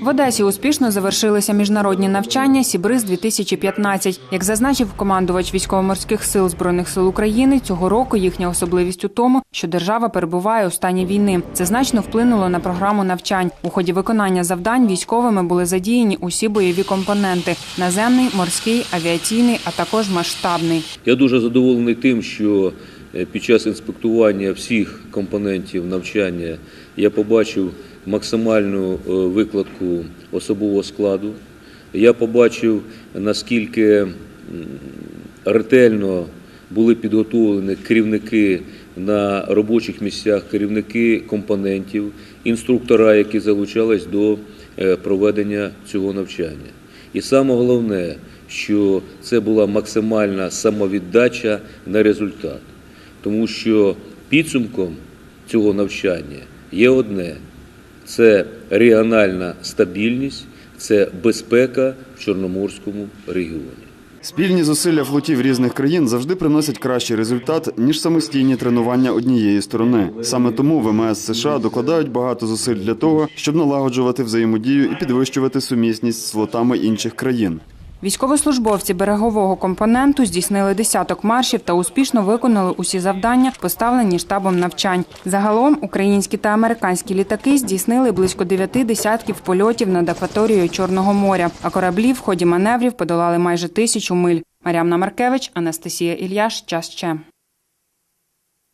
В Одесі успішно завершилися міжнародні навчання Сібриз 2015 Як зазначив командувач військово-морських сил збройних сил України, цього року їхня особливість у тому, що держава перебуває у стані війни. Це значно вплинуло на програму навчань. У ході виконання завдань військовими були задіяні усі бойові компоненти: наземний, морський, авіаційний, а також масштабний. Я дуже задоволений тим, що під час інспектування всіх компонентів навчання я побачив максимальну е, викладку особового складу. Я побачив, наскільки ретельно були підготовлені керівники на робочих місцях, керівники компонентів, інструктора, які залучались до е, проведення цього навчання. І саме головне, що це була максимальна самовіддача на результат, тому що підсумком цього навчання є одне: це регіональна стабільність, це безпека в Чорноморському регіоні. Спільні зусилля флотів різних країн завжди приносять кращий результат ніж самостійні тренування однієї сторони. Саме тому ВМС США докладають багато зусиль для того, щоб налагоджувати взаємодію і підвищувати сумісність з флотами інших країн. Військовослужбовці берегового компоненту здійснили десяток маршів та успішно виконали усі завдання, поставлені штабом навчань. Загалом українські та американські літаки здійснили близько дев'яти десятків польотів над акваторією Чорного моря, а кораблі в ході маневрів подолали майже тисячу миль. Мар'ямна Маркевич, Анастасія Ільяш. Час ще.